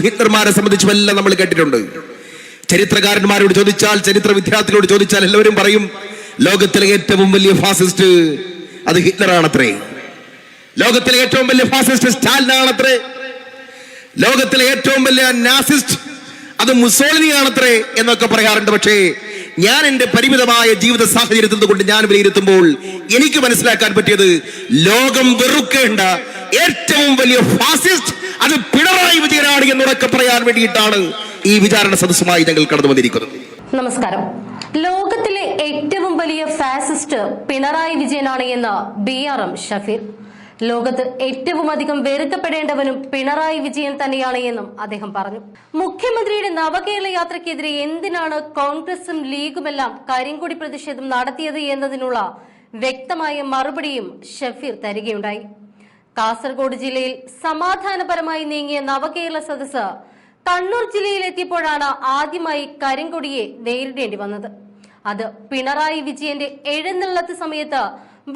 ഹിറ്റ്ലർമാരെ സംബന്ധിച്ചും എല്ലാം നമ്മൾ കേട്ടിട്ടുണ്ട്. ചരിത്രകാരന്മാരോട് ചോദിച്ചാൽ ചരിത്ര വിദ്യാർത്ഥികളോട് ചോദിച്ചാൽ എല്ലാവരും പറയും ലോകത്തിലെ ഏറ്റവും വലിയ ഫാസിസ്റ്റ് അത് ഹിറ്റ്ലറാണത്രേ. ലോകത്തിലെ ഏറ്റവും വലിയ ഫാസിസ്റ്റ് സ്റ്റാലിനാണത്രേ. ലോകത്തിലെ ഏറ്റവും വലിയ നാസിസ്റ്റ് അത് മുസോളിനിയാണത്രേ എന്നൊക്കെ പറയാറുണ്ട്. പക്ഷേ ഞാൻ എന്റെ പരിമിതമായ ജീവിത സാഹചര്യത്തിൽ കൊണ്ട് ഞാൻ വിലയിരുത്തുമ്പോൾ എനിക്ക് മനസ്സിലാക്കാൻ പറ്റിയത് ലോകം വെറുക്കേണ്ട ഏറ്റവും വലിയ ഫാസിസ്റ്റ് അത് പിണറായി വിജയനാണ് എന്നുറക്കെ പറയാൻ വേണ്ടിയിട്ടാണ് ഈ വിചാരണ സദസ്സുമായി ഞങ്ങൾ കടന്നു വന്നിരിക്കുന്നത്. നമസ്കാരം. ലോകത്തിലെ ഏറ്റവും വലിയ ഫാസിസ്റ്റ് പിണറായി വിജയനാണ് എന്ന് ബി ആർ എം ഷഫീർ. ലോകത്ത് ഏറ്റവും അധികം വെറുക്കപ്പെടേണ്ടവനും പിണറായി വിജയൻ തന്നെയാണ് എന്നും അദ്ദേഹം പറഞ്ഞു. മുഖ്യമന്ത്രിയുടെ നവകേരള യാത്രയ്ക്കെതിരെ എന്തിനാണ് കോൺഗ്രസും ലീഗുമെല്ലാം കരിങ്കൊടി പ്രതിഷേധം നടത്തിയത് എന്നതിനുള്ള വ്യക്തമായ മറുപടിയും ഷഫീർ തരികയുണ്ടായി. കാസർഗോഡ് ജില്ലയിൽ സമാധാനപരമായി നീങ്ങിയ നവകേരള സദസ് കണ്ണൂർ ജില്ലയിലെത്തിയപ്പോഴാണ് ആദ്യമായി കരിങ്കൊടിയെ നേരിടേണ്ടി വന്നത്. അത് പിണറായി വിജയന്റെ എഴുന്നള്ളത്ത് സമയത്ത്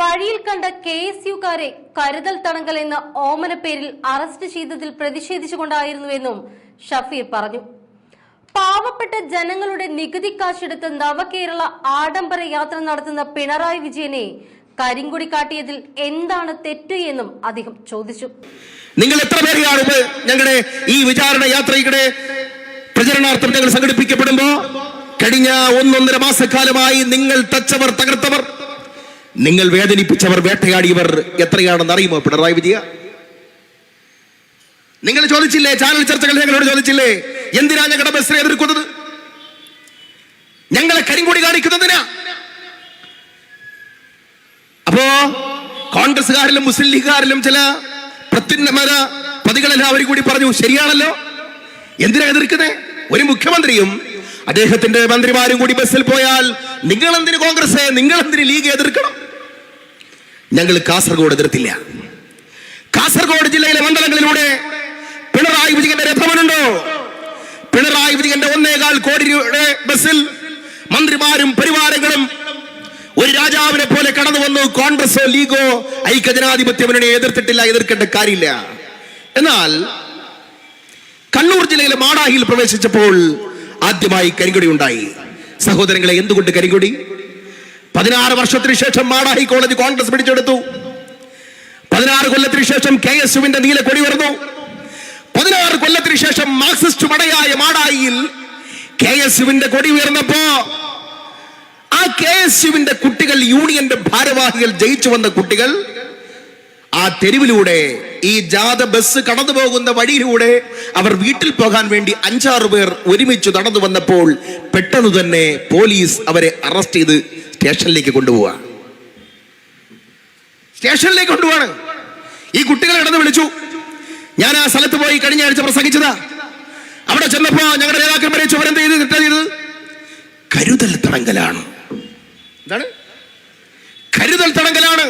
വഴിയിൽ കണ്ട കെ എസ് യുക്കാരെ കരുതൽ തടങ്കൽ എന്ന ഓമന പേരിൽ അറസ്റ്റ് ചെയ്തതിൽ പ്രതിഷേധിച്ചുകൊണ്ടായിരുന്നുവെന്നും ഷഫീർ പറഞ്ഞു. പാവപ്പെട്ട ജനങ്ങളുടെ നികുതി കാശെടുത്ത് നവകേരള ആഡംബര യാത്ര നടത്തുന്ന പിണറായി വിജയനെ കരിങ്കൊടി കാട്ടിയതിൽ എന്താണ് തെറ്റ് എന്നും അദ്ദേഹം ചോദിച്ചു. നിങ്ങൾ എത്ര പേരെയാണ് ഞങ്ങളുടെ ഈ വിചാരണ യാത്രയുടെ പ്രചരണാർത്ഥം ഞങ്ങൾ സംഘടിപ്പിക്കപ്പെടുമ്പോ കഴിഞ്ഞ ഒന്നൊന്നര മാസക്കാലമായി നിങ്ങൾ തച്ചവർ തകർത്തവർ നിങ്ങൾ വേദനിപ്പിച്ചവർ വേട്ടയാടിയവർ എത്രയാണെന്ന് അറിയുമോ പിണറായി വിജയ? നിങ്ങൾ ചോദിച്ചില്ലേ? ചാനൽ ചർച്ചകൾ ഞങ്ങളോട് ചോദിച്ചില്ലേ? എന്തിനാ ഞങ്ങളുടെ ബസ്സിനെ എതിർക്കുന്നത്? ഞങ്ങളെ കരിങ്കൂടി കാണിക്കുന്നതിനാ അപ്പോ കോൺഗ്രസ്സുകാരിലും മുസ്ലിം ലീഗുകാരിലും ചില പ്രത്യുന്നമര അവർ കൂടി പറഞ്ഞു ശരിയാണല്ലോ? എന്തിനാ എതിർക്കുന്നേ ഒരു മുഖ്യമന്ത്രിയും അദ്ദേഹത്തിന്റെ മന്ത്രിമാരും കൂടി ബസ്സിൽ പോയാൽ നിങ്ങൾ എന്തിന് കോൺഗ്രസ് നിങ്ങൾ എന്തിന് ലീഗ് എതിർക്കണം? ഞങ്ങൾ കാസർഗോഡ് എതിർത്തില്ല. കാസർഗോഡ് ജില്ലയിലെ മണ്ഡലങ്ങളിലൂടെ പിണറായി വിജയന്റെ രഥമനുണ്ടോ പിണറായി വിജയന്റെ ഒന്നേകാൽ കോടി രൂപയുടെ ബസ്സിൽ മന്ത്രിമാരും പരിവാരങ്ങളും ഒരു രാജാവിനെ പോലെ കടന്നു വന്നു. കോൺഗ്രസോ ലീഗോ ഐക്യജനാധിപത്യ മുന്നണിയെ എതിർത്തിട്ടില്ല എതിർക്കേണ്ട കാര്യമില്ല. എന്നാൽ കണ്ണൂർ ജില്ലയിലെ മാടാഹിയിൽ പ്രവേശിച്ചപ്പോൾ ആദ്യമായി കരിങ്കൊടി ഉണ്ടായി. സഹോദരങ്ങളെ എന്തുകൊണ്ട് കരിങ്കൊടി? പതിനാറ് വർഷത്തിന് ശേഷം മാടാഹി കോളേജ് കോൺഗ്രസ് പിടിച്ചെടുത്തു. പതിനാറ് കൊല്ലത്തിന് ശേഷം കെ എസ് യുവിന്റെ നീല കൊടി ഉയർന്നു. പതിനാറ് കൊല്ലത്തിന് ശേഷം മാർക്സിസ്റ്റ് മടയായ മാടായിയിൽ കെ എസ് യുവിന്റെ കൊടി ഉയർന്നപ്പോ കെ എസ് യുവിന്റെ കുട്ടികൾ യൂണിയന്റെ ഭാരവാഹികൾ ജയിച്ചു വന്ന കുട്ടികൾ ആ തെരുവിലൂടെ ഈ ജാഥ ബസ് കടന്നു പോകുന്ന വഴിയിലൂടെ അവർ വീട്ടിൽ പോകാൻ വേണ്ടി അഞ്ചാറ് പേർ ഒരുമിച്ച് നടന്നു വന്നപ്പോൾ പെട്ടെന്ന് തന്നെ പോലീസ് അവരെ അറസ്റ്റ് ചെയ്ത് സ്റ്റേഷനിലേക്ക് കൊണ്ടുപോവാ. സ്റ്റേഷനിലേക്ക് കൊണ്ടുപോവാണ്. ഈ കുട്ടികൾ ഇടന്ന് വിളിച്ചു. ഞാൻ ആ സ്ഥലത്ത് പോയി കഴിഞ്ഞ ആഴ്ച പ്രസംഗിച്ചതാ. അവിടെ ചെന്നപ്പോ ഞങ്ങളുടെ നേതാക്കന്മാരെ ചുമരം ചെയ്ത് കിട്ടാ ചെയ്തത് കരുതൽ തടങ്കലാണ്. എന്താണ്? കരുതൽ തടങ്കലാണ്.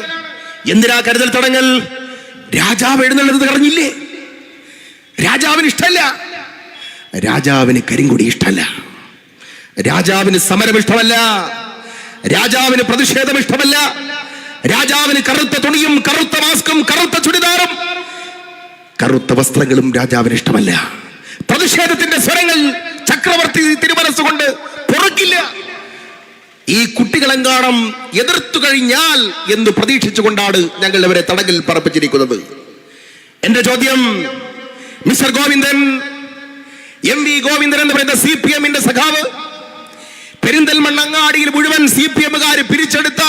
എന്തിനാ കരുതൽ തടങ്കൽ? രാജാവ് എഴുന്നള്ളത് കടഞ്ഞില്ലേ രാജാവിന് ഇഷ്ടമല്ല. രാജാവിന് കരിങ്കുടി ഇഷ്ടമല്ല. രാജാവിന് സമരം ഇഷ്ടമല്ല. രാജാവിന് പ്രതിഷേധം ഇഷ്ടമല്ല. രാജാവിന് കറുത്ത തുണിയും കറുത്ത മാസ്കും കറുത്ത ചുരിദാറും കറുത്ത വസ്ത്രങ്ങളും രാജാവിന് ഇഷ്ടമല്ല. പ്രതിഷേധത്തിന്റെ സ്വരങ്ങൾ ചക്രവർത്തി പൊറുക്കില്ല ഈ കുട്ടികളെങ്കാണം എതിർത്തു കഴിഞ്ഞാൽ എന്ന് പ്രതീക്ഷിച്ചുകൊണ്ടാണ് ഞങ്ങൾ അവരെ തടകിൽ പറപ്പിച്ചിരിക്കുന്നത് എന്റെ ചോദ്യം Mister Govindan M V Govindan എന്ന് പറയുന്ന സി പി എമ്മിന്റെ സഖാവ് പെരിന്തൽമണ്ണ അങ്ങാടിയിൽ മുഴുവൻ സി പി എമ്മുകാർ പിരിച്ചെടുത്ത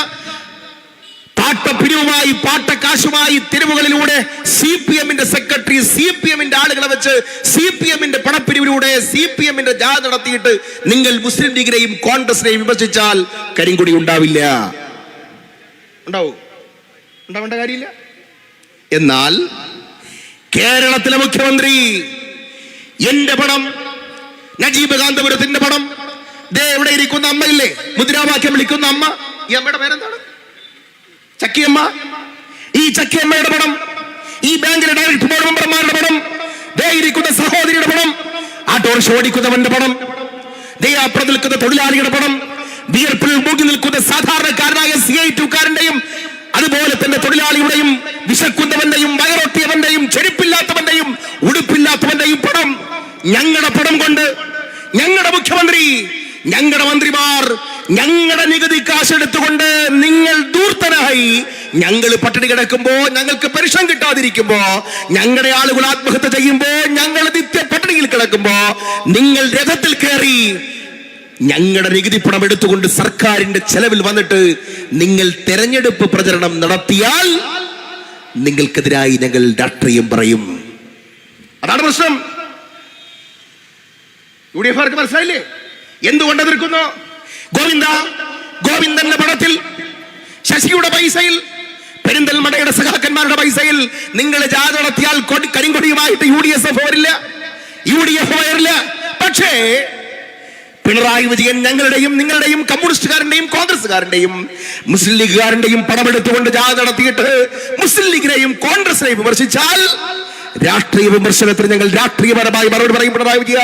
പാട്ടപ്പിരിവുമായി പാട്ടക്കാശുമായി തെരുവുകളിലൂടെ സി പി എമ്മിന്റെ സെക്രട്ടറി സി പി എമ്മിന്റെ ആളുകളെ വെച്ച് സി പി എമ്മിന്റെ പണപ്പിരിവിലൂടെ സി പി എമ്മിന്റെ ജാഥ നടത്തിയിട്ട് നിങ്ങൾ മുസ്ലിം ലീഗിനെയും കോൺഗ്രസിനെയും വിമർശിച്ചാൽ കരിങ്കുടി ഉണ്ടാവില്ല. ഉണ്ടാവൂ. ഉണ്ടാവേണ്ട കാര്യമില്ല. എന്നാൽ കേരളത്തിലെ മുഖ്യമന്ത്രി എന്റെ പണം നജീബ് കാന്തപുരത്തിന്റെ പണം ദേ ഇവിടെ ഇരിക്കുന്ന അമ്മയില്ലേ മുദ്രാവാക്യം വിളിക്കുന്ന അമ്മ ഈ അമ്മയുടെ പേരെന്താണ്? ചക്കിയമ്മ ഈ ചക്കിയമ്മയുടെ പണം ഈ ബാങ്കിലെ ഡയറക്ടർ ബോർഡ് മെമ്പർമാരുടെ ദേ ഇരിക്കുന്ന സഹോദരിയുടെ പണം ആട്ടോറിക്ഷ ഓടിക്കുന്നവന്റെ പണം ദേ നിൽക്കുന്ന തൊഴിലാളിയുടെ പണം വിയർപ്പിൽ മൂക്കി നിൽക്കുന്ന സാധാരണക്കാരനായ സി ഐ ടുക്കാരന്റെയും അതുപോലെ തന്നെ തൊഴിലാളിയുടെയും വിശക്കുന്നവന്റെയും വയറൊട്ടിയവന്റെയും ചെരുപ്പില്ലാത്തവന്റെയും ഉടുപ്പില്ലാത്തവന്റെയും പടം ഞങ്ങളുടെ പടം കൊണ്ട് ഞങ്ങളുടെ മുഖ്യമന്ത്രി ഞങ്ങളുടെ മന്ത്രിമാർ ഞങ്ങളുടെ നികുതി കാശെടുത്തുകൊണ്ട് നിങ്ങൾ ദൂർത്തനായി ഞങ്ങൾ പട്ടിണി കിടക്കുമ്പോ ഞങ്ങൾക്ക് പെൻഷൻ കിട്ടാതിരിക്കുമ്പോ ഞങ്ങളുടെ ആളുകൾ ആത്മഹത്യ ചെയ്യുമ്പോ ഞങ്ങൾ നിത്യ പട്ടിണിയിൽ കിടക്കുമ്പോ നിങ്ങൾ രഥത്തിൽ കയറി ഞങ്ങളുടെ നികുതി പണം എടുത്തുകൊണ്ട് സർക്കാരിന്റെ ചെലവിൽ വന്നിട്ട് നിങ്ങൾ തെരഞ്ഞെടുപ്പ് പ്രചരണം നടത്തിയാൽ നിങ്ങൾക്കെതിരായി ഞങ്ങൾ രാഷ്ട്രീയം പറയും. അതാണ് പ്രശ്നം. യു ഡി എഫ് മനസ്സിലായില്ലേ? എന്തുകൊണ്ട് ഗോവിന്ദ ഗോവിന്ദന്റെ പടത്തിൽ ശശിയുടെ പൈസയിൽ പെരിന്തൽമടയുടെ സഖാക്കന്മാരുടെ പൈസയിൽ നിങ്ങൾ ജാഥ നടത്തിയാൽ കരിങ്കൊടിയുമായിട്ട് യു ഡി എസ് എഫ് വരില്ല യു ഡി എഫ് വരില്ല. പക്ഷേ പിണറായി വിജയൻ ഞങ്ങളുടെയും നിങ്ങളുടെയും കമ്മ്യൂണിസ്റ്റുകാരന്റെയും കോൺഗ്രസ്സുകാരന്റെയും മുസ്ലിം ലീഗുകാരന്റെയും പണമെടുത്തുകൊണ്ട് ജാഥ നടത്തിയിട്ട് മുസ്ലിം ലീഗിനെയും കോൺഗ്രസിനെയും വിമർശിച്ചാൽ രാഷ്ട്രീയ വിമർശനത്തിന് ഞങ്ങൾ രാഷ്ട്രീയപരമായി മറുപടി പറയും പിണറായി വിജയ.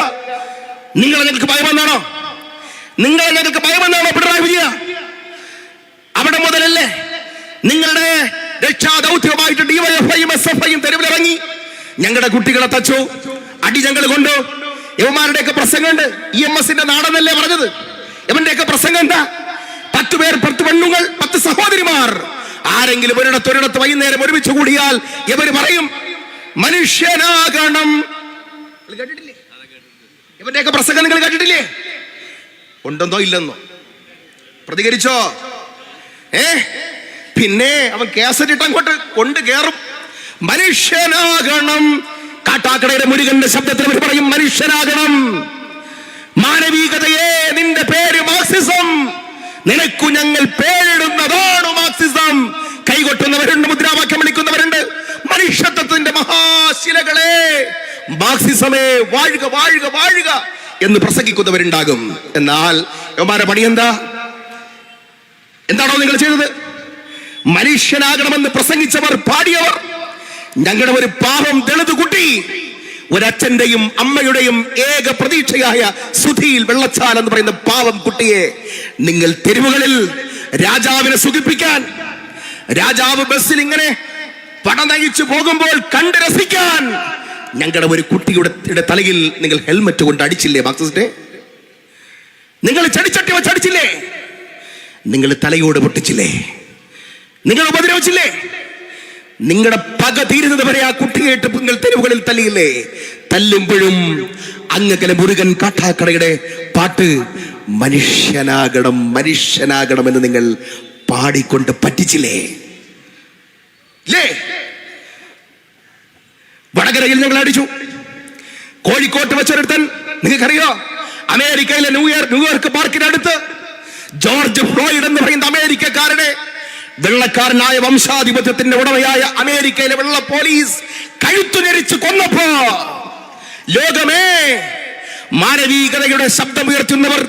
നിങ്ങൾ ഞങ്ങൾക്ക് ഭയമെന്നാണോ? നിങ്ങളെ നിങ്ങൾക്ക് ഭയമെന്നാണോ പിണറായി വിജയ അവിടെ മുതലല്ലേ? നിങ്ങളുടെ രക്ഷാ ദൗത്യമായിട്ട് ഡിവൈഎഫ്ഐയും എസ് എഫ് ഐയും തെരുവിലിറങ്ങി. ഞങ്ങളുടെ കുട്ടികളെ തച്ചു. അടി ഞങ്ങൾ കൊണ്ടു. യവന്മാരുടെയൊക്കെ പ്രസംഗമുണ്ട്. ഇ എം എസിന്റെ നാടെന്നല്ലേ പറഞ്ഞത്? ഇവന്റെയൊക്കെ പ്രസംഗം എന്താ പത്ത് പേർ പത്ത് പെണ്ണുങ്ങൾ പത്ത് സഹോദരിമാർ. ആരെങ്കിലും ഒരിടത്ത് ഒരിടത്ത് വൈകുന്നേരം ഒരുമിച്ച് കൂടിയാൽ ഇവർ പറയും മനുഷ്യനാകണം. കേട്ടിട്ടില്ലേ? ഇവന്റെയൊക്കെ പ്രസംഗം നിങ്ങൾ കേട്ടിട്ടില്ലേ? ഉണ്ടെന്നോ ഇല്ലെന്നോ? പ്രതികരിച്ചോ? ഏ? പിന്നെ അവൻ കേസറ്റിട്ട് അങ്ങോട്ട് കൊണ്ട് കയറും മനുഷ്യനാകണം. കാട്ടാക്കടയുടെ മുരുകന്റെ ശബ്ദത്തിൽ പറയും മനുഷ്യനാകണം. മാനവികതയെ നിന്റെ പേര് മാർക്സിസം. നിനക്കു ഞങ്ങൾ പേരിടുന്നതാണ് മാർക്സിസം. കൈകൊട്ടുന്നവരുണ്ട് മുദ്രാവാക്യം വിളിക്കുന്നവരുണ്ട്. മനുഷ്യത്വത്തിന്റെ മഹാശിലകളെ മാർക്സിസമേ വാഴുക വാഴുക വാഴുക. എന്ന് പ്രസംഗിക്കുന്നവരുണ്ടാകും. എന്നാൽ യവന്മാരുടെ പണി എന്താ? എന്താണോ നിങ്ങൾ ചെയ്തത്? മനുഷ്യനാകണമെന്ന് പ്രസംഗിച്ചവർ പാടിയവർ ഞങ്ങളുടെ ഒരു പാപം തെളിത് കുട്ടി ഒരച്ഛന്റെയും അമ്മയുടെയും ഏക പ്രതീക്ഷയായ സുധിയിൽ വെള്ളച്ചാൽ എന്ന് പറയുന്ന പാവം കുട്ടിയെ നിങ്ങൾ തെരുവുകളിൽ രാജാവിനെ സുഖിപ്പിക്കാൻ രാജാവ് ബസ്സിൽ ഇങ്ങനെ പടനയിച്ചു പോകുമ്പോൾ കണ്ട് രസിക്കാൻ ഞങ്ങളുടെ ഒരു കുട്ടിയുടെ തലയിൽ നിങ്ങൾ ഹെൽമറ്റ് കൊണ്ട് അടിച്ചില്ലേ മാർക്സിസ്റ്റേ നിങ്ങൾ ചടിച്ചട്ടി വെച്ച് അടിച്ചില്ലേ? നിങ്ങൾ തലയോട് പൊട്ടിച്ചില്ലേ? നിങ്ങൾ ഉപദ്രവിച്ചില്ലേ? നിങ്ങളുടെ പക തീരുന്നത് വരെ ആ കുട്ടിയായിട്ട് നിങ്ങൾ തെരുവുകളിൽ തല്ലിയില്ലേ തല്ലുമ്പോഴും അങ്ങകലെ മുരുകൻ കാട്ടാക്കടയുടെ പാട്ട് മനുഷ്യനാകണം മനുഷ്യനാകണം എന്ന് നിങ്ങൾ പാടിക്കൊണ്ട് പറ്റിച്ചില്ലേ? വടകരയിൽ ഞങ്ങൾ അടിച്ചു. കോഴിക്കോട്ട് വെച്ചൊരുത്തൻ നിങ്ങൾക്കറിയോ? അമേരിക്കയിലെ ന്യൂയോർക്ക് ന്യൂയോർക്ക് പാർക്കിനടുത്ത് ജോർജ് ഫ്ലോയിഡ് എന്ന് പറയുന്ന അമേരിക്കക്കാരനെ വെള്ളക്കാരനായ വംശാധിപത്യത്തിന്റെ ഉടമയായ അമേരിക്കയിലെ വെള്ള പോലീസ് കഴുത്തു ഞെരിച്ച് കൊന്നപ്പോ ലോകമേ മാനവീകതയുടെ ശബ്ദമുയർത്തുന്നവർ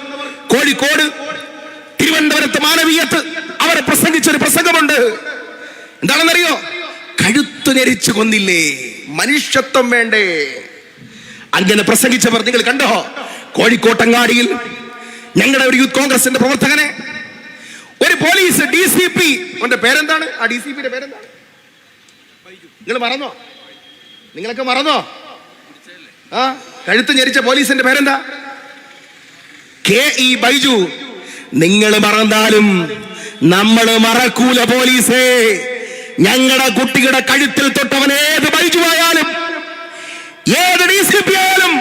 കോഴിക്കോട് തിരുവനന്തപുരത്ത് മാനവീയത്ത് അവരെ പ്രസംഗിച്ചൊരു പ്രസംഗമുണ്ട്. എന്താണെന്നറിയോ? കഴുത്തു ഞെരിച്ചു കൊന്നില്ലേ? മനുഷ്യത്വം വേണ്ടേ? അങ്ങനെ പ്രസംഗിച്ചവർ നിങ്ങൾ കണ്ടോ? കോഴിക്കോട്ടങ്ങാടിയിൽ ഞങ്ങളുടെ ഒരു യൂത്ത് കോൺഗ്രസിന്റെ പ്രവർത്തകനെ ഒരു പോലീസ് ഡി സി പി പേരെന്താണ്? ആ ഡി സി പിയുടെ പേരെന്താണ്? നിങ്ങൾ മറന്നോ? നിങ്ങളൊക്കെ മറന്നോ? ആ കഴുത്ത് ഞെരിച്ച പോലീസിന്റെ പേരെന്താ? K E Baiju. നിങ്ങൾ മറന്നാലും നമ്മൾ മറക്കൂല പോലീസേ. ഞങ്ങളുടെ കുട്ടികളുടെ കഴുത്തിൽ തൊട്ടവൻ ഏത് ബൈജു ആയാലും ഏത് ഡി സി പി ആയാലും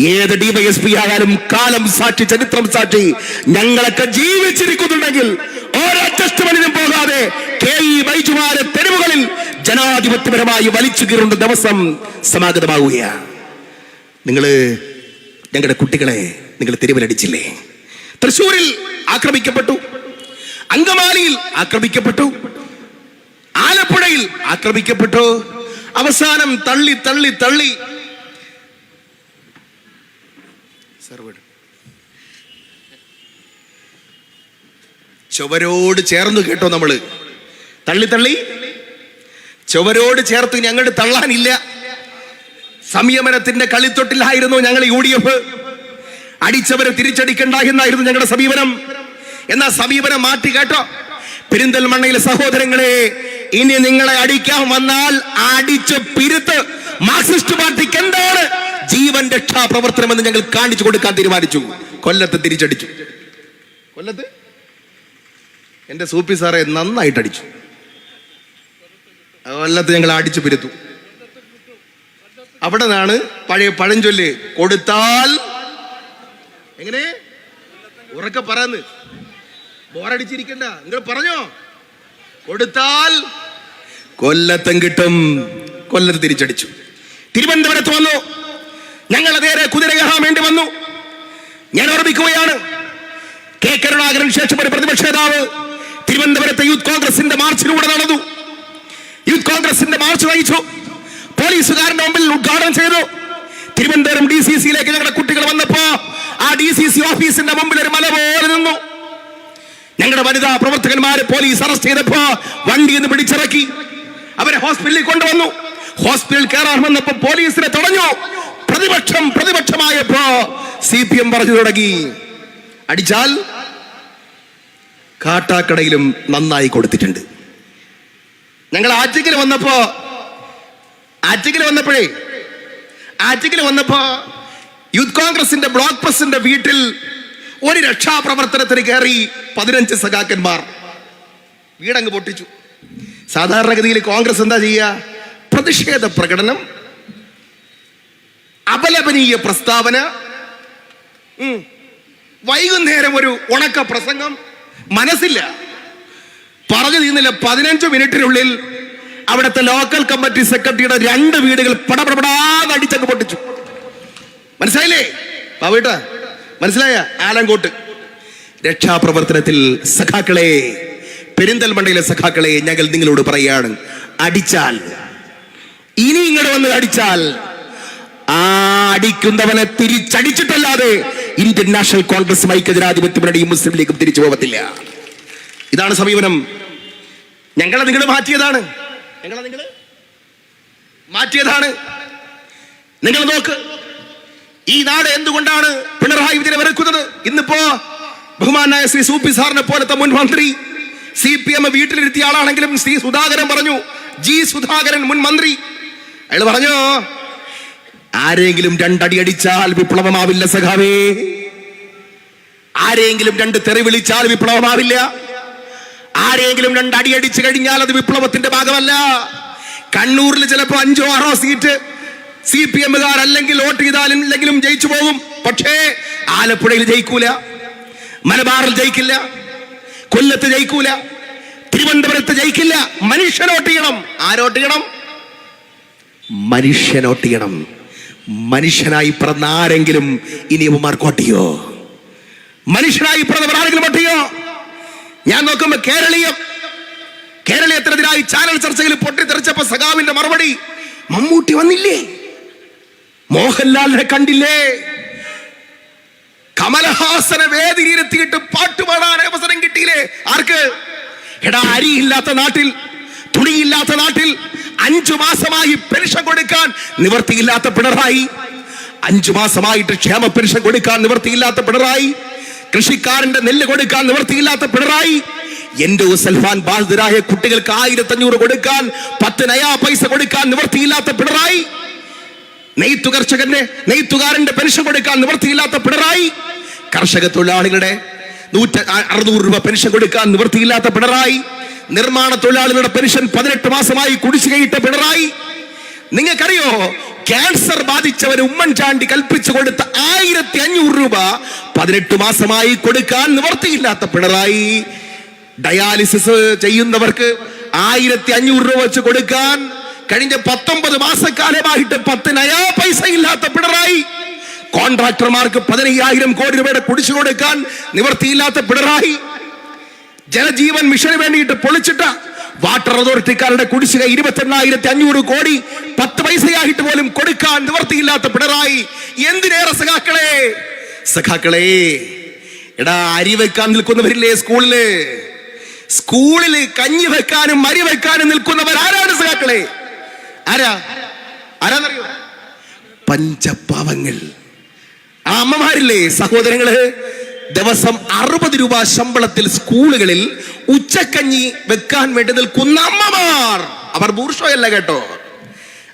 ഏത് ഡിവൈഎസ്പി ആയാലും കാലം സാക്ഷി ചരിത്രം സാക്ഷി ഞങ്ങളൊക്കെ ജീവിച്ചിരിക്കുന്നുണ്ടെങ്കിൽ ഓരോ പോകാതെ കെ ഇ തെരുവുകളിൽ ജനാധിപത്യപരമായി വലിച്ചു കീറുന്ന ദിവസം സമാഗതമാവുകയാണ്. നിങ്ങൾ ഞങ്ങളുടെ കുട്ടികളെ നിങ്ങൾ തെരുവിലടിച്ചില്ലേ? തൃശൂരിൽ ആക്രമിക്കപ്പെട്ടു അങ്കമാലിയിൽ ആക്രമിക്കപ്പെട്ടു ആലപ്പുഴയിൽ ആക്രമിക്കപ്പെട്ടു. അവസാനം തള്ളി തള്ളി തള്ളി. ചുവരോട് ചേർന്ന് കേട്ടോ നമ്മൾ. തള്ളി തള്ളി. ചുവരോട് ചേർത്ത് ഞങ്ങളുടെ തള്ളാനില്ല. സംയമനത്തിന്റെ കളിത്തൊട്ടിലായിരുന്നു ഞങ്ങൾ യു ഡി എഫ്. അടിച്ചവരെ തിരിച്ചടിക്കണ്ട എന്നായിരുന്നു ഞങ്ങളുടെ സമീപനം. എന്നാ സമീപനം മാറ്റി കേട്ടോ. പെരിന്തൽമണ്ണയിലെ സഹോദരങ്ങളെ ഇനി നിങ്ങളെ അടിക്കാൻ വന്നാൽ അടിച്ച് പിരുത്ത് മാർക്സിസ്റ്റ് പാർട്ടിക്ക് എന്താണ് ജീവൻ രക്ഷാ പ്രവർത്തനം എന്ന് ഞങ്ങൾ കാണിച്ചു കൊടുക്കാൻ തീരുമാനിച്ചു. കൊല്ലത്ത് തിരിച്ചടിച്ചു. കൊല്ലത്ത്? എന്റെ സൂപ്പി സാറെ നന്നായിട്ട് അടിച്ചു കൊല്ലത്ത് ഞങ്ങൾ അടിച്ചു പിരുത്തു. അവിടെ നിന്നാണ് പഴയ പഴഞ്ചൊല്ല് കൊടുത്താൽ എങ്ങനെ? ഉറക്കെ പറന്ന് ബോറടിച്ചിരിക്കണ്ട. നിങ്ങൾ പറഞ്ഞോ? കൊടുത്താൽ കൊല്ലത്തും കിട്ടും. കൊല്ലത്ത് തിരിച്ചടിച്ചു. തിരുവനന്തപുരത്ത് വന്നു. ഞങ്ങൾ നേരെ കുതിര കയറാൻ വേണ്ടി വന്നു. ഞാൻ ഓർമ്മിക്കുകയാണ്. കെ. കരുണാകരൻ ശേഷം ഒരു പ്രതിപക്ഷ നേതാവ് തിരുവനന്തപുരത്തെ യൂത്ത് കോൺഗ്രസിന്റെ മാർച്ചിലൂടെ നടന്നു. യൂത്ത് കോൺഗ്രസിന്റെ മാർച്ച് നയിച്ചു. പോലീസുകാരന്റെ മുമ്പിൽ ഉദ്ഘാടനം ചെയ്തു. തിരുവനന്തപുരം ഡി സി സിയിലേക്ക് ഞങ്ങളുടെ കുട്ടികൾ വന്നപ്പോ ആ ഡി സി സി ഓഫീസിന്റെ മുമ്പിൽ ഒരു മല പോലെ നിന്നു. ഞങ്ങളുടെ വനിതാ പ്രവർത്തകന്മാരെ പോലീസ് അറസ്റ്റ് ചെയ്തപ്പോ വണ്ടി നിന്ന് പിടിച്ചിറക്കി. അവരെ ഹോസ്പിറ്റലിൽ കൊണ്ടുവന്നു. ഹോസ്പിറ്റലിൽ കയറാൻ വന്നപ്പോ പോലീസിനെ തടഞ്ഞു. പ്രതിപക്ഷം പ്രതിപക്ഷമായപ്പോ സി പി എം പറഞ്ഞു തുടങ്ങി. അടിച്ചാൽ കാട്ടാക്കടയിലും നന്നായി കൊടുത്തിട്ടുണ്ട്. ഞങ്ങൾ ആറ്റിക്കൽ വന്നപ്പോ ആറ്റിക്കൽ വന്നപ്പോഴേ ആറ്റിക്കൽ വന്നപ്പോ യൂത്ത് കോൺഗ്രസിന്റെ ബ്ലോക്ക് പ്രസിഡന്റ് വീട്ടിൽ ഒരു രക്ഷാപ്രവർത്തനത്തിന് കയറി പതിനഞ്ച് സഖാക്കന്മാർ. വീടങ്ങ് പൊട്ടിച്ചു. സാധാരണഗതിയിൽ കോൺഗ്രസ് എന്താ ചെയ്യുക? പ്രതിഷേധ പ്രകടനം അപലപനീയ പ്രസ്താവന. വൈകുന്നേരം ഒരു ഉണക്ക പ്രസംഗം. മനസ്സില്ല. പറഞ്ഞു തീർന്നില്ല പതിനഞ്ച് മിനിറ്റിനുള്ളിൽ അവിടുത്തെ ലോക്കൽ കമ്മിറ്റി സെക്രട്ടറിയുടെ രണ്ട് വീടുകൾ പടപടപടാന്ന് അടിച്ചങ്ങ് പൊട്ടിച്ചു. മനസ്സിലായില്ലേ? പാവീട്ട മനസ്സിലായ? ആലങ്കോട്ട്. രക്ഷാപ്രവർത്തനത്തിൽ സഖാക്കളെ പെരിന്തൽമണ്ണയിലെ സഖാക്കളെ ഞങ്ങൾ നിങ്ങളോട് പറയാണ് അടിച്ചാൽ. ഇനി ഇങ്ങോട്ട് വന്ന് അടിച്ചാൽ ആ അടിക്കുന്നവനെ തിരിച്ചടിച്ചിട്ടല്ലാതെ ഇന്ത്യൻ നാഷണൽ കോൺഗ്രസ് ഐക്യജനാധിപത്യ മുന്നണിയും മുസ്ലിം ലീഗും തിരിച്ചു പോകത്തില്ല ഇതാണ് സമീപനം. ഞങ്ങളെ നിങ്ങൾ മാറ്റിയതാണ്. ഞങ്ങളെ നിങ്ങൾ മാറ്റിയതാണ്. നിങ്ങൾ നോക്ക്. ഈ നാട് എന്തുകൊണ്ടാണ് പിണറായി വിജയനെ വെറുക്കുന്നത്? ഇന്നിപ്പോ ബഹുമാനായ ശ്രീ സൂപ്പി സാറിനെ പോലത്തെ മുൻ മന്ത്രി സി പി എം വീട്ടിലിരുത്തിയ ആളാണെങ്കിലും ശ്രീ സുധാകരൻ പറഞ്ഞു ജി സുധാകരൻ മുൻ മന്ത്രി. അയാൾ പറഞ്ഞു ആരെങ്കിലും രണ്ടടി അടിച്ചാൽ വിപ്ലവമാവില്ല സഖാവേ. ആരെങ്കിലും രണ്ട് തെറി വിളിച്ചാൽ വിപ്ലവമാവില്ല. ആരെങ്കിലും രണ്ട് അടി അടിച്ചു കഴിഞ്ഞാൽ അത് വിപ്ലവത്തിന്റെ ഭാഗമല്ല. കണ്ണൂരിൽ ചിലപ്പോ അഞ്ചോ ആറോ സീറ്റ് സി പി എമ്മുകാർ അല്ലെങ്കിൽ വോട്ട് ചെയ്താലും ഇല്ലെങ്കിലും ജയിച്ചു പോകും. പക്ഷേ ആലപ്പുഴയിൽ ജയിക്കൂല മലബാറിൽ ജയിക്കില്ല കൊല്ലത്ത് ജയിക്കൂല തിരുവനന്തപുരത്ത് ജയിക്കില്ല. മനുഷ്യനോട്ട് ചെയ്യണം. ആരോട്ട് ചെയ്യണം? മനുഷ്യനോട്ട് ചെയ്യണം. മനുഷ്യനായി പിറന്ന ആരെങ്കിലും ഇനി ഇവന്മാർക്ക് വോട്ട് ചെയ്യോ? മനുഷ്യനായി പിറന്നവർ ആരെങ്കിലും വോട്ട് ചെയ്യോ? ഞാൻ നോക്കുമ്പോ കേരളീയം കേരളീയത്തിനെതിരായി ചാനൽ ചർച്ചയിൽ പൊട്ടിത്തെറിച്ചപ്പോ സഖാവിന്റെ മറുപടി മമ്മൂട്ടി വന്നില്ലേ? മോഹൻലാലിനെ കണ്ടില്ലേ? കമലഹാസനെ വേദിയിലെത്തിയിട്ട് പാട്ടുപാടാൻ അവസരം കിട്ടിയില്ലേ? ആർക്ക്? എടാ അരിയില്ലാത്ത നാട്ടിൽ തുണിയില്ലാത്ത നാട്ടിൽ അഞ്ചു മാസമായി പെൻഷൻ കൊടുക്കാൻ നിവർത്തിയില്ലാത്ത പിണറായി. അഞ്ചു മാസമായിട്ട് ക്ഷേമ പെൻഷൻ കൊടുക്കാൻ നിവർത്തിയില്ലാത്ത പിണറായി. കൃഷിക്കാരന്റെ നെല്ല് കൊടുക്കാൻ നിവർത്തിയില്ലാത്ത പിണറായി. എന്റെ സൽഫാൻ ബാധിതരായ കുട്ടികൾക്ക് ആയിരത്തി അഞ്ഞൂറ് കൊടുക്കാൻ പത്ത് നയാ പൈസ കൊടുക്കാൻ നിവർത്തിയില്ലാത്ത പിണറായി. നെയ്ത്തു കർഷകന്റെ നെയ്ത്തുകാരന്റെ പെൻഷൻ കൊടുക്കാൻ നിവൃത്തിയില്ലാത്ത പിണറായി. കർഷക തൊഴിലാളികളുടെ നൂറ്റ അറുന്നൂറ് രൂപ പെൻഷൻ കൊടുക്കാൻ നിവൃത്തിയില്ലാത്ത പിണറായി. നിർമ്മാണ തൊഴിലാളികളുടെ പെൻഷൻ പതിനെട്ട് മാസമായി കുടിശ്ശികയിട്ട പിണറായി. നിങ്ങൾക്കറിയോ ക്യാൻസർ ബാധിച്ചവന് ഉമ്മൻചാണ്ടി കൽപ്പിച്ചു കൊടുത്ത ആയിരത്തി അഞ്ഞൂറ് രൂപ പതിനെട്ട് മാസമായി കൊടുക്കാൻ നിവർത്തിയില്ലാത്ത പിണറായി. ഡയാലിസിസ് ചെയ്യുന്നവർക്ക് ആയിരത്തി അഞ്ഞൂറ് രൂപ വെച്ച് കൊടുക്കാൻ കഴിഞ്ഞ പത്തൊമ്പത് മാസക്കാലമായിട്ട് പത്ത് നയാ പൈസ ഇല്ലാത്ത പിണറായി. കോൺട്രാക്ടർമാർക്ക് പതിനയ്യായിരം കോടി രൂപയുടെ കുടിച്ചു കൊടുക്കാൻ നിവർത്തിയില്ലാത്ത പിണറായി. ജലജീവൻ മിഷന് വേണ്ടിയിട്ട് പൊളിച്ചിട്ട വാട്ടർ അതോറിറ്റിക്കാരുടെ കുടിശ്ശിക ഇരുപത്തെണ്ണായിരത്തി അഞ്ഞൂറ് കോടി പത്ത് പൈസയായിട്ട് പോലും കൊടുക്കാൻ നിവർത്തിയില്ലാത്ത പിണറായി. എന്തിനേറെ സഖാക്കളെ? സഖാക്കളെ എടാ അരി വെക്കാൻ നിൽക്കുന്നവരില്ലേ സ്കൂളിൽ? സ്കൂളിൽ കഞ്ഞി വെക്കാനും അരി വെക്കാനും നിൽക്കുന്നവർ ആരാണ് സഖാക്കളെ? ആരാ? ആരാന്നറിയോ? പഞ്ചപാവങ്ങൾ. ആ അമ്മമാരില്ലേ സഹോദരങ്ങൾ? ദിവസം അറുപത് രൂപ ശമ്പളത്തിൽ സ്കൂളുകളിൽ ഉച്ചക്കഞ്ഞി വെക്കാൻ വേണ്ടി നിൽക്കുന്ന അമ്മമാർ. അവർ പുരുഷമല്ല കേട്ടോ.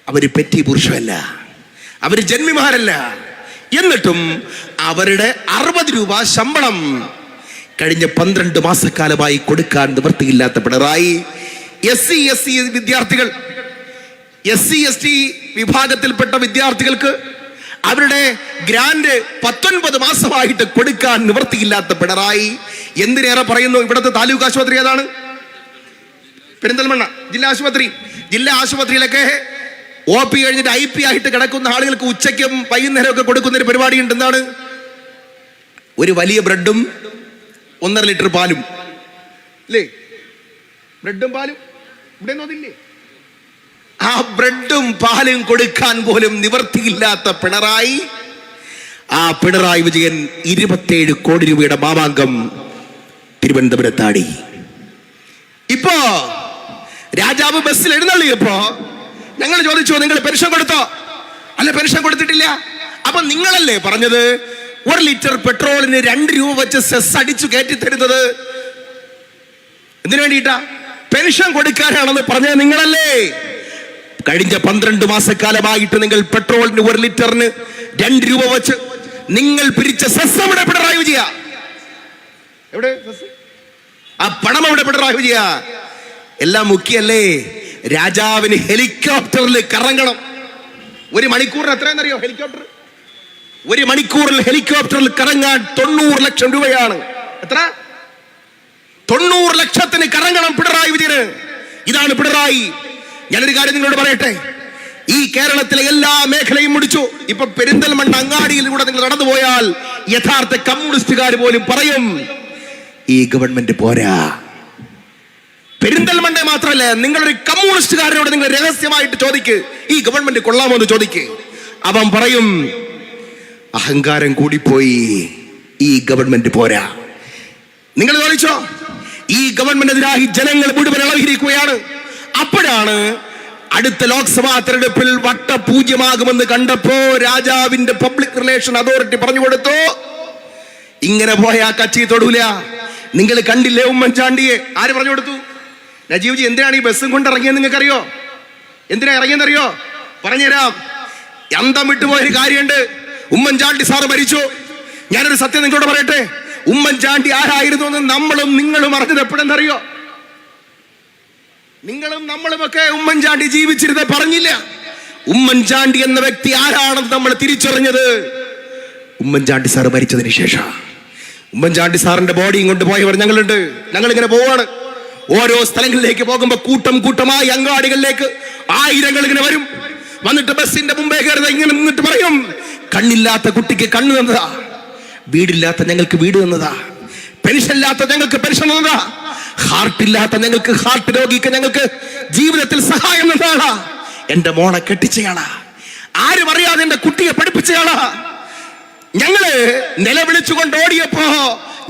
അവർ പെറ്റി പുരുഷമല്ല അവർ ജന്മിമാരല്ല. എന്നിട്ടും അവരുടെ അറുപത് രൂപ ശമ്പളം കഴിഞ്ഞ പന്ത്രണ്ട് മാസക്കാലമായി കൊടുക്കാൻ നിവൃത്തിയില്ലാത്ത Pinarayi S C S C വിദ്യാർത്ഥികൾ എസ് സി എസ് ടി വിഭാഗത്തിൽപ്പെട്ട വിദ്യാർത്ഥികൾക്ക് അവരുടെ ഗ്രാൻഡ് പത്തൊൻപത് മാസമായിട്ട് കൊടുക്കാൻ നിവൃത്തിയില്ലാത്ത പിണറായി. എന്തിനേറെ പറയുന്നു? ഇവിടുത്തെ താലൂക്ക് ആശുപത്രി ഏതാണ്? പെരിന്തൽമണ്ണ ജില്ലാ ആശുപത്രി. ജില്ലാ ആശുപത്രിയിലൊക്കെ ഒ പി കഴിഞ്ഞിട്ട് ഐ പി ആയിട്ട് കിടക്കുന്ന ആളുകൾക്ക് ഉച്ചയ്ക്കും വൈകുന്നേരം ഒക്കെ കൊടുക്കുന്ന ഒരു പരിപാടി ഉണ്ട് എന്താണ്? ഒരു വലിയ ബ്രെഡും ഒന്നര ലിറ്റർ പാലും. അല്ലേ ബ്രെഡും പാലും. ഇവിടെ അതില്ലേ? ആ ബ്രെഡും പാലും കൊടുക്കാൻ പോലും നിവർത്തിയില്ലാത്ത പിണറായി. ആ പിണറായി വിജയൻ ഇരുപത്തേഴ് കോടി രൂപയുടെ മാമാങ്കം തിരുവനന്തപുരത്താടി. ഇപ്പോ രാജാവ് ബസ്സിൽ എഴുന്നള്ളിയപ്പോ ഞങ്ങൾ ചോദിച്ചു നിങ്ങൾ പെൻഷൻ കൊടുത്തോ? അല്ല പെൻഷൻ കൊടുത്തിട്ടില്ല. അപ്പൊ നിങ്ങളല്ലേ പറഞ്ഞത്? ഒരു ലിറ്റർ പെട്രോളിന് രണ്ട് രൂപ വെച്ച് സെസ് അടിച്ചു കയറ്റി തരുന്നത്. എന്തിനു വേണ്ടിയിട്ടാ? പെൻഷൻ കൊടുക്കാനാണെന്ന് പറഞ്ഞത് നിങ്ങളല്ലേ? കഴിഞ്ഞ പന്ത്രണ്ട് മാസക്കാലമായിട്ട് നിങ്ങൾ പെട്രോളിന് ഒരു ലിറ്ററിന് രണ്ട് രൂപ വെച്ച് നിങ്ങൾ പിരിച്ച സെസ് എവിടെ പിണറായി വിജയ. എവിടെ ആ പണം അവിടെ പിണറായി വിജയ. എല്ലാം മുക്കിയല്ലേ രാജാവിന് ഹെലികോപ്റ്ററിൽ കറങ്ങണം. ഒരു മണിക്കൂറിന് എത്രയെന്നറിയോ ഹെലികോപ്റ്റർ? ഒരു മണിക്കൂറിൽ ഹെലികോപ്റ്ററിൽ കറങ്ങാൻ തൊണ്ണൂറ് ലക്ഷം രൂപയാണ്. എത്ര? തൊണ്ണൂറ് ലക്ഷത്തിന് കറങ്ങണം പിണറായി വിജയന്. ഇതാണ് പിണറായി. ഞാനൊരു കാര്യം നിങ്ങളോട് പറയട്ടെ? ഈ കേരളത്തിലെ എല്ലാ മേഖലയും മുടിച്ചു. ഇപ്പൊ പെരിന്തൽമണ്ണ അങ്ങാടിയിലൂടെ നിങ്ങൾ നടന്നു പോയാൽ യഥാർത്ഥ കമ്മ്യൂണിസ്റ്റുകാർ പോലും പറയും ഈ ഗവൺമെന്റ് പോരാ. പെരിന്തൽമണ്ണ മാത്രമല്ല നിങ്ങളൊരു കമ്മ്യൂണിസ്റ്റുകാരനോട് നിങ്ങൾ രഹസ്യമായിട്ട് ചോദിക്ക് ഈ ഗവൺമെന്റ് കൊള്ളാമോ? എന്ന് ചോദിക്ക്. അവൻ പറയും അഹങ്കാരം കൂടിപ്പോയി. ഈ ഗവൺമെന്റ് പോരാ. നിങ്ങൾ ചോദിച്ചോ ഈ ഗവൺമെന്റിനെതിരായി ജനങ്ങൾ മുഴുവൻ ഇളകിയിരിക്കുകയാണ്. അപ്പോഴാണ് അടുത്ത ലോക്സഭാ തെരഞ്ഞെടുപ്പിൽ വട്ടപൂജ്യമാകുമെന്ന് കണ്ടപ്പോ രാജാവിന്റെ പബ്ലിക് റിലേഷൻ അതോറിറ്റി പറഞ്ഞു കൊടുത്തു. ഇങ്ങനെ പോയ ആ കച്ചി തൊടൂല. നിങ്ങൾ കണ്ടില്ലേ ഉമ്മൻചാണ്ടിയെ? ആര് പറഞ്ഞു കൊടുത്തു? നജീവ് ജി എന്തിനാണ് ഈ ബസ്സും കൊണ്ട് ഇറങ്ങിയത് നിങ്ങൾക്കറിയോ? എന്തിനാ ഇറങ്ങിയെന്നറിയോ? പറഞ്ഞുതരാം. അന്തം വിട്ടുപോയൊരു കാര്യമുണ്ട്. ഉമ്മൻചാണ്ടി സാറ് മരിച്ചു. ഞാനൊരു സത്യം നിങ്ങളോട് പറയട്ടെ? ഉമ്മൻചാണ്ടി ആരായിരുന്നു എന്ന് നമ്മളും നിങ്ങളും അറിഞ്ഞത് എപ്പോഴെന്നറിയോ? നിങ്ങളും നമ്മളുമൊക്കെ ഉമ്മൻചാണ്ടി ജീവിച്ചിരുന്നത് പറഞ്ഞില്ല. ഉമ്മൻചാണ്ടി എന്ന വ്യക്തി ആരാണെന്ന് നമ്മൾ തിരിച്ചറിഞ്ഞത് ഉമ്മൻചാണ്ടി സാർ മരിച്ചതിന് ശേഷം. ഉമ്മൻചാണ്ടി സാറിന്റെ ബോഡിയും കൊണ്ട് പോയവർ ഞങ്ങളുണ്ട്. ഞങ്ങൾ ഇങ്ങനെ പോവാണ്. ഓരോ സ്ഥലങ്ങളിലേക്ക് പോകുമ്പോ കൂട്ടം കൂട്ടമായി അങ്ങാടികളിലേക്ക് ആയിരങ്ങൾ ഇങ്ങനെ വരും. വന്നിട്ട് ബസ്സിന്റെ മുമ്പേ കയറുന്ന ഇങ്ങനെ നിന്നിട്ട് പറയും കണ്ണില്ലാത്ത കുട്ടിക്ക് കണ്ണ് തന്നതാ. വീടില്ലാത്ത ഞങ്ങൾക്ക് വീട് തന്നതാ. പെൻഷൻ ഇല്ലാത്ത ഞങ്ങൾക്ക് പെൻഷൻ തന്നതാ. ഹാർട്ട് ഇല്ലാത്ത ഞങ്ങൾക്ക് ഹാർട്ട് രോഗിക്ക് ഞങ്ങൾക്ക് ജീവിതത്തിൽ സഹായം തന്നതാളാ എന്റെ മോളെ കെട്ടിച്ചയാളാ ആരും അറിയാതെ എന്റെ കുട്ടിയെ പഠിപ്പിച്ചയാളാ ഞങ്ങൾ നിലവിളിച്ചുകൊണ്ട് ഓടിയപ്പോ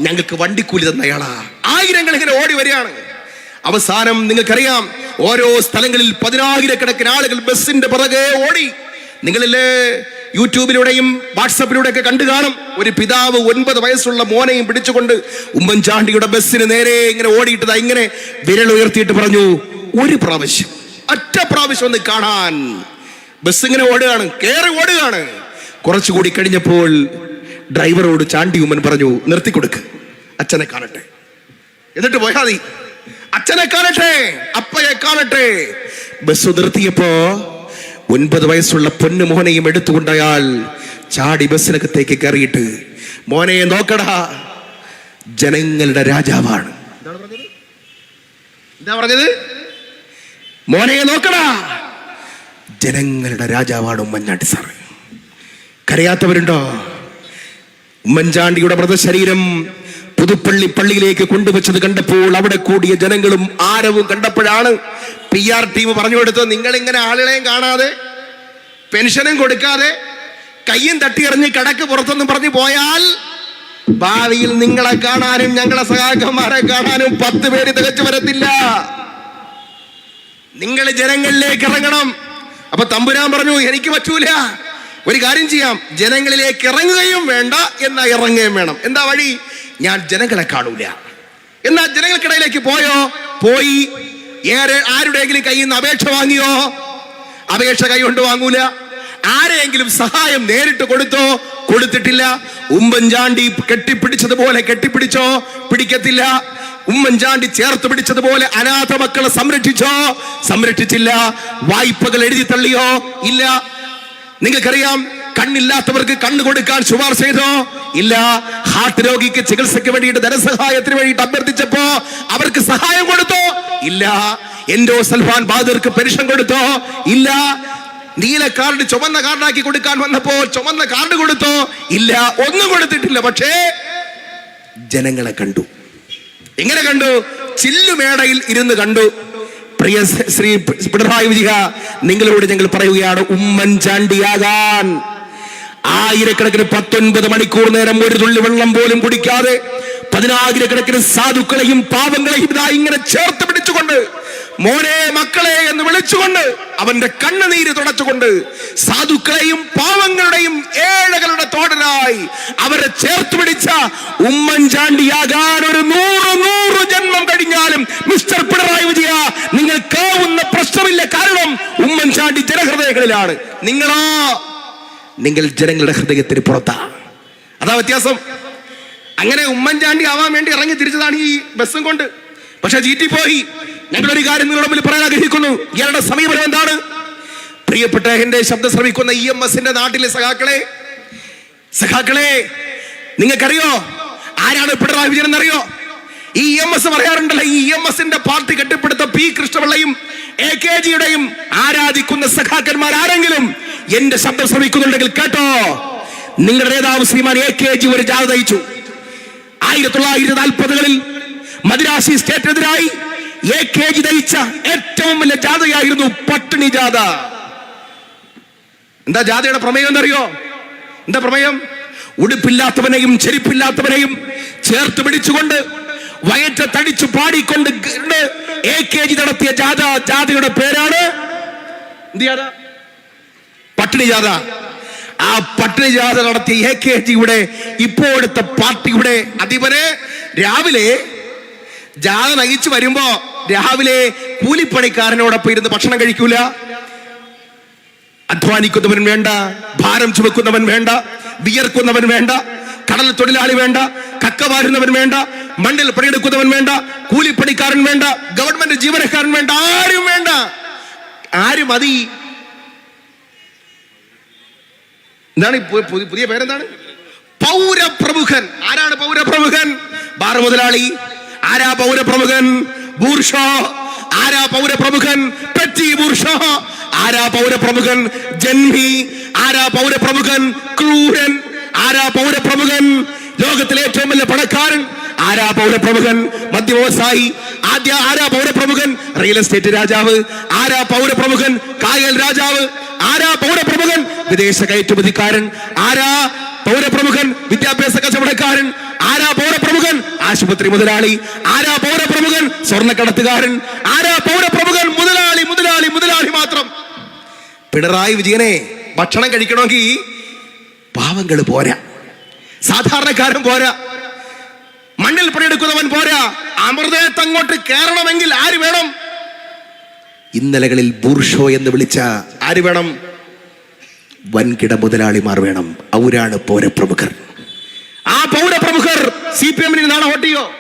ഞങ്ങൾക്ക് വണ്ടിക്കൂലി തന്നയാളാ ആയിരങ്ങൾ ഇങ്ങനെ ഓടി വരികയാണ്. അവസാനം നിങ്ങൾക്കറിയാം ഓരോ സ്ഥലങ്ങളിൽ പതിനായിരക്കണക്കിന് ആളുകൾ ബസ്സിന്റെ പുറകെ ഓടി. നിങ്ങളിൽ യൂട്യൂബിലൂടെയും വാട്സപ്പിലൂടെ ഒക്കെ കണ്ടു കാണും. ഒരു പിതാവ് ഒൻപത് വയസ്സുള്ള മോനെയും പിടിച്ചുകൊണ്ട് ഉമ്മൻചാണ്ടിയുടെ ബസ്സിന് നേരെ ഇങ്ങനെ ഓടിയിട്ടതാ ഇങ്ങനെ വിരൽ ഉയർത്തിയിട്ട് പറഞ്ഞു ഒരു പ്രാവശ്യം ഒറ്റ പ്രാവശ്യം ഒന്ന് കാണാൻ. ബസ് ഇങ്ങനെ ഓടുകയാണ് കയറി ഓടുകയാണ്. കുറച്ചുകൂടി കഴിഞ്ഞപ്പോൾ ഡ്രൈവറോട് ചാണ്ടി ഉമ്മൻ പറഞ്ഞു നിർത്തിക്കൊടുക്ക് അച്ഛനെ കാണട്ടെ. എന്നിട്ട് പോയാ മതി അച്ഛനെ കാണട്ടെ അപ്പയെ കാണട്ടെ. ബസ് നിർത്തിയപ്പോ ഒൻപത് വയസ്സുള്ള പൊന്നു മോനെയും എടുത്തുകൊണ്ട് അയാൾ ചാടി ബസ്സിനകത്തേക്ക് കയറിയിട്ട് മോനെ നോക്കടാ ജനങ്ങളുടെ രാജാവാണ്. എന്താ പറഞ്ഞത്? മോനെ നോക്കടാ ജനങ്ങളുടെ രാജാവാണ് ഉമ്മൻചാണ്ടി സാറ്. കരയാത്തവരുണ്ടോ? ഉമ്മൻചാണ്ടിയുടെ മൃതശരീരം പുതുപ്പള്ളി പള്ളിയിലേക്ക് കൊണ്ടുവച്ചത് കണ്ടപ്പോൾ അവിടെ കൂടിയ ജനങ്ങളും ആരവും കണ്ടപ്പോഴാണ് പി ആർ ടീം പറഞ്ഞു കൊടുത്തു. നിങ്ങൾ ഇങ്ങനെ ആളുകളെയും കാണാതെ പെൻഷനും കൊടുക്കാതെ കയ്യും തട്ടിയെറിഞ്ഞ് കിടക്ക് പുറത്തൊന്നും പറഞ്ഞു പോയാൽ ഭാവിയിൽ നിങ്ങളെ കാണാനും ഞങ്ങളെ സഹാക്കന്മാരെ കാണാനും പത്ത് പേര് തികച്ചു വരത്തില്ല. നിങ്ങൾ ജനങ്ങളിലേക്ക് ഇറങ്ങണം. അപ്പൊ തമ്പുരാൻ പറഞ്ഞു എനിക്ക് പറ്റൂല. ഒരു കാര്യം ചെയ്യാം. ജനങ്ങളിലേക്ക് ഇറങ്ങുകയും വേണ്ട. എന്നാ ഇറങ്ങുകയും വേണം. എന്താ വഴി? ഞാൻ ജനങ്ങളെ കാണൂല. എന്നാ ജനങ്ങൾക്കിടയിലേക്ക് പോയോ? പോയി. ഏറെ ആരുടെയെങ്കിലും കയ്യിൽ നിന്ന് അപേക്ഷ വാങ്ങിയോ? അപേക്ഷ കൈ കൊണ്ട് വാങ്ങൂല. ആരെയെങ്കിലും സഹായം നേരിട്ട് കൊടുത്തോ? കൊടുത്തിട്ടില്ല. ഉമ്മൻചാണ്ടി കെട്ടിപ്പിടിച്ചതുപോലെ കെട്ടിപ്പിടിച്ചോ? പിടിക്കത്തില്ല. ഉമ്മൻചാണ്ടി ചേർത്ത് പിടിച്ചതുപോലെ അനാഥ മക്കളെ സംരക്ഷിച്ചോ? സംരക്ഷിച്ചില്ല. വായ്പകൾ എഴുതി തള്ളിയോ? ഇല്ല. നിങ്ങൾക്കറിയാം കണ്ണില്ലാത്തവർക്ക് കണ്ണ് കൊടുക്കാൻ ശുപാർശ ചെയ്തോ? ഇല്ല. ഹാർട്ട് രോഗിക്ക് ചികിത്സയ്ക്ക് വേണ്ടിയിട്ട് ധനസഹായത്തിന് വേണ്ടിയിട്ട് അഭ്യർത്ഥിച്ചപ്പോ അവർക്ക് സഹായം കൊടുത്തോ? ഇല്ല. എൻഡോ സൽഫാൻ ബഹാദൂർക്ക് പെൻഷൻ കൊടുത്തോ? ഇല്ല. നീല കാർഡ് ചുമന്ന കാർഡാക്കി കൊടുക്കാൻ വന്നപ്പോ ചുമന്ന കാർഡ് കൊടുത്തോ? ഇല്ല. ഒന്നും കൊടുത്തിട്ടില്ല. പക്ഷേ ജനങ്ങളെ കണ്ടു. എങ്ങനെ കണ്ടു? ചില്ലുമേടയിൽ ഇരുന്ന് കണ്ടു. പ്രിയ ശ്രീ പിണറായി വിജയ നിങ്ങളോട് ഞങ്ങൾ പറയുകയാണ് ഉമ്മൻ ഉമ്മൻചാണ്ടിയാകാൻ. ആയിരക്കണക്കിന് പത്തൊൻപത് മണിക്കൂർ നേരം ഒരു തുള്ളി വെള്ളം പോലും കുടിക്കാതെ പതിനായിരക്കണക്കിന് സാധുക്കളെയും പാവങ്ങളെയും ഇതാ ഇങ്ങനെ ചേർത്ത് പിടിച്ചുകൊണ്ട് മോനെ മക്കളെ എന്ന് വിളിച്ചുകൊണ്ട് അവന്റെ കണ്ണുനീര് തുടച്ചുകൊണ്ട് സാധുക്കളെയും പാവങ്ങളുടെയും ഏഴകളുടെ തോടനായി അവരെ ചേർത്ത് പിടിച്ച ഉമ്മൻചാണ്ടിയാകാൻ ഒരു നൂറ് നൂറ് ജന്മം കഴിഞ്ഞാലും മിസ്റ്റർ പിണറായി വിജയ നിങ്ങൾക്കാവുന്ന പ്രശ്നമില്ല. കാരണം ഉമ്മൻചാണ്ടി ജനഹൃദയങ്ങളിലാണ്. നിങ്ങളോ നിങ്ങൾ ജനങ്ങളുടെ ഹൃദയത്തിന് പുറത്താ. അതാ വ്യത്യാസം. അങ്ങനെ ഉമ്മൻചാണ്ടി ആവാൻ വേണ്ടി ഇറങ്ങി തിരിച്ചതാണ് ഈ ബസ്സും കൊണ്ട്. പക്ഷെ ജീറ്റി പോയി. ഞങ്ങളൊരു കാര്യം നിങ്ങളുടെ മുമ്പിൽ പറയാൻ ആഗ്രഹിക്കുന്നു. ഇയാളുടെ സമീപനം എന്താണ്? പ്രിയപ്പെട്ട എന്റെ ശബ്ദം ശ്രമിക്കുന്ന ഇ എം എസിന്റെ നാട്ടിലെ സഖാക്കളെ സഖാക്കളെ നിങ്ങൾക്കറിയോ? ആരാണ് പിണറായി വിജയൻ എന്നറിയോ? ഈ എം എസ് പറയാറുണ്ടല്ലോ ഈ എം എസിന്റെ പാർട്ടി കെട്ടിപ്പടുത്ത പി കൃഷ്ണപിള്ളയും എ കെ ജിയുടെയും ആരാധിക്കുന്ന സഖാക്കന്മാർ ആരെങ്കിലും എന്റെ ശബ്ദം ശ്രമിക്കുന്നുണ്ടെങ്കിൽ കേട്ടോ. നിങ്ങളുടെ നേതാവ് ശ്രീമാൻ എ കെ ജി ഒരു ജാഥ നയിച്ചു. ആയിരത്തി തൊള്ളായിരത്തി നാൽപ്പതുകളിൽ മദ്രാസി സ്റ്റേറ്റിനെതിരായി എ കെ ജി നയിച്ച ഏറ്റവും വലിയ ജാഥയായിരുന്നു പട്ടിണി ജാഥ. എന്താ ജാഥയുടെ പ്രമേയം എന്നറിയോ എന്താ പ്രമേയം? ഉടുപ്പില്ലാത്തവനെയും ചെരുപ്പില്ലാത്തവനെയും ചേർത്ത് പിടിച്ചുകൊണ്ട് വയറ്റ തടിച്ചു പാടിക്കൊണ്ട് എ കെ ജി നടത്തിയ ജാഥ ജാഥയുടെ പേരാണ് പട്ടിണി ജാഥ. ആ പട്ടിണി ജാഥ നടത്തിയ എ കെ ജിയുടെ ഇപ്പോഴത്തെ പാർട്ടിയുടെ അധിപരെ രാവിലെ ജാഥ നയിച്ചു വരുമ്പോ രാവിലെ കൂലിപ്പണിക്കാരനോടൊപ്പം ഇരുന്ന് ഭക്ഷണം കഴിക്കൂല. അധ്വാനിക്കുന്നവൻ വേണ്ട ഭാരം ചുമക്കുന്നവൻ വേണ്ട വിയർക്കുന്നവൻ വേണ്ട കടൽ തൊഴിലാളി വേണ്ട കക്ക വാരുന്നവൻ വേണ്ട മണ്ണിൽ പണിയെടുക്കുന്നവൻ വേണ്ട കൂലിപ്പണിക്കാരൻ വേണ്ട ഗവൺമെന്റ് ജീവനക്കാരൻ വേണ്ട ആരും വേണ്ട. ആരും മതി എന്താണ് പുതിയ പേരെന്താണ്? പൗരപ്രമുഖൻ. ആരാണ് പൗരപ്രമുഖൻ? ബാർ മുതലാളി. ആരാ പൗരപ്രമുഖൻ? ബൂർഷോ. ആരാ പൗരപ്രമുഖൻ? Petty bourgeois. ആരാ പൗരപ്രമുഖൻ? ജന്മി ആരാ പൗരപ്രമുഖൻ? ക്രൂരൻ. ആരാ പൗരപ്രമുഖൻ ലോകത്തിലെ ഏറ്റവും വലിയ പണക്കാരൻ. ആരാ പൗരപ്രമുഖൻ മദ്യ വ്യവസായി ആദ്യ ആരാ പൗരപ്രമുഖൻ റിയൽ എസ്റ്റേറ്റ് രാജാവ്. ആരാ പൗരപ്രമുഖൻ കായൽ രാജാവ്. ആരാ പൗരപ്രമുഖൻ വിദേശ കയറ്റുമതിക്കാരൻ. ആരാ പൗരപ്രമുഖൻ വിദ്യാഭ്യാസ കച്ചവടക്കാരൻ. ആരാ പൗരപ്രമുഖൻ ആശുപത്രി മുതലാളി. ആരാ പൗരപ്രമുഖൻ സ്വർണക്കടത്തുകാരൻ. ആരാ പൗരപ്രമുഖൻ മുതലാളി മുതലാളി മുതലാളി മാത്രം. പിണറായി വിജയനെ ഭക്ഷണം കഴിക്കണമെങ്കിൽ പാവങ്ങൾ പോരാ. സാധാരണക്കാരൻ പോരാ. മണ്ണിൽ പണിയെടുക്കുന്നവൻ പോരാ. അമൃതയത്ത് അങ്ങോട്ട് കയറണമെങ്കിൽ ആര് വേണം? ഇന്നലകളിൽ ബൂർഷോ എന്ന് വിളിച്ച ആര് വേണം? വൻകിട മുതലാളിമാർ വേണം. അവരാണ് പൗരപ്രമുഖർ. ആ പൗരപ്രമുഖർ സി പി എമ്മിന് നാളെ വോട്ടിയോ